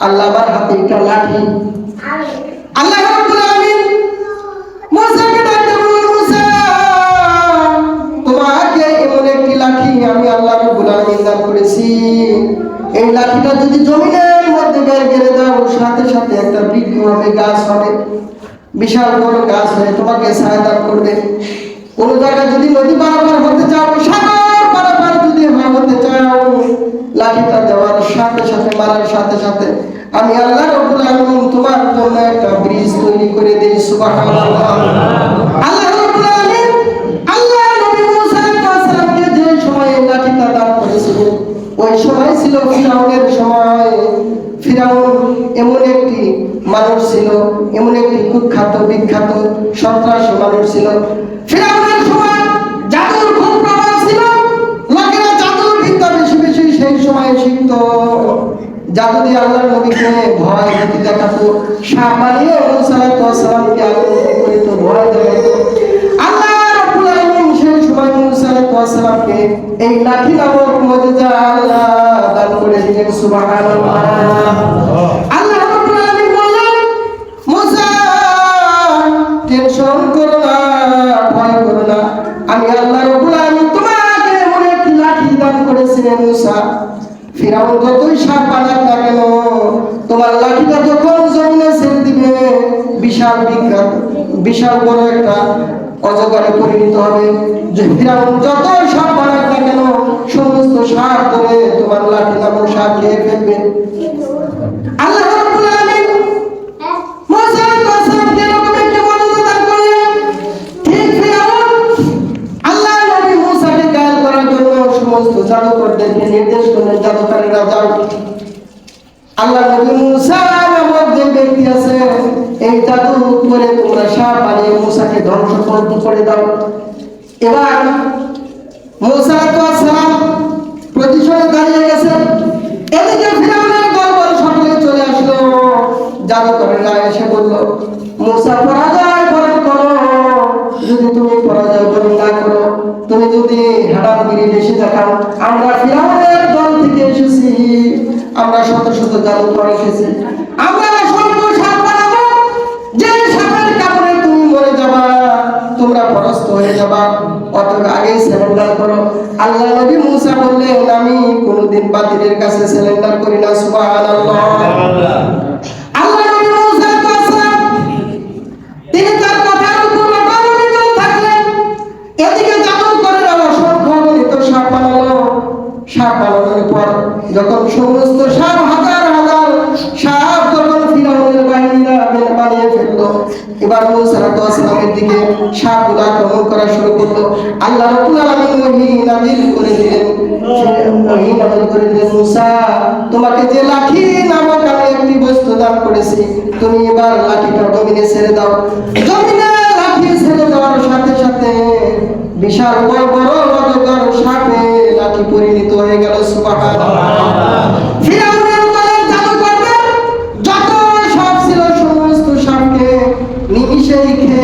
আল্লাহ তোমাকে এমন একটি লাঠি আমি আল্লাহ করেছি। এই লাঠিটা যদি জমিনে মধ্যে বের গেড়ে দাও, সাথে সাথে একটা বৃক্ষ হবে গাছ হবে। বিশাল বড় গাছ হয়ে তোমাকে ছায়া করবে। কোন জায়গায় যদি নদী পারাপার হতে চাও, সাগর পারাপার যদি হতে চাও, লাঠিটা দেওয়ার সাথে সাথে, মারার সাথে সাথে, আমি আল্লাহ রব্বুল আলামিন তোমার জন্য একটা ব্রিজ তৈরি করে দেই, সুবহানাল্লাহ। আল্লাহ রব্বুল আলামিন, আল্লাহ নবী মুসা আলাইহিস সালামকে যে সময়ে লাঠিটা দান করেছিলেন ওই সময় ছিল ফিরাউনের সময়। ফিরাউন এমন একটি মানুষ ছিল, এমন একটি কুখ্যাত, বিখ্যাত সন্ত্রাসী মানুষ ছিল। ফিরাউনের সময় জাদুর খুব প্রভাব ছিল। লোকেরা জাদুর বিদ্যা বেশি বেশি সেই সময় শিখত। জাদু দিয়ে আল্লাহর নবীকে ভয়, ভীতি দেখাতো। সাপ বানিয়ে মুসালামকে মুসা এই লাঠি নামক মুজিজা আল্লাহ দান করে দিলেন, সুবহানাল্লাহ। আল্লাহ রাব্বুল আলামিন বললেন মুসা টেনশন করো না, ভয় করো না। আমি আল্লাহ রাব্বুল আলামিন তোমাকে এমন লাঠি দান করেছিলেন, মুসা। ফিরাউন যতই সাপ বানাক না কেন, তোমার লাঠিটা যখন জমিনে ছেড়ে দিবে, বিশাল বিখ্যাত, বিশাল বড় একটা অজগরে পরিণত হবে। যে ফিরাউন যত সাপ বানাক না কেন সমস্ত সাপ ধরে তোমার লাঠি নামক সাপ খেয়ে ফেলবে। আল্লাহ সমস্ত জাদুকরদেরকে নির্দেশ করলেন জাদুকারীরা যাও। আল্লাহ নবী মুসা নামক যে ব্যক্তি আছে এই জাদু করে বানিয়ে মুসাকে ধ্বংস করে দাও। এবার মুসা সালাম প্রতিশোধে দাঁড়িয়ে গেছে। এদিকে ফিরাউনের দরবার সকলে চলে আসলো। জাদুকরেরা এসে বলল, মুসা, পরাজয় বরণ করো। যদি তুমি পরাজয় বরণ না করো, তুমি যদি হারামগিরি বেশি দেখাও, আমরা ফিরাউনের দল থেকে এসেছি। আমরা শত শত জাদুকর এসেছি। আগেই সারেন্ডার করো। আল্লাহ নবী মুসা বললেন, আমি কোনোদিন বাতিলের কাছে সিলিন্ডার করি না সুবহানাল্লাহ। এবার আসলামের দিকে সাপগুলো আক্রমণ করা শুরু করল। আল্লাহ করে দিলেন। তোমাকে যে লাঠি নামক আমি একটি বস্তু দান করেছি, তুমি এবার লাঠিটা ছেড়ে দাও। জমিনে ছেড়ে দেওয়ার সাথে সাথে বিশাল বড় বড় que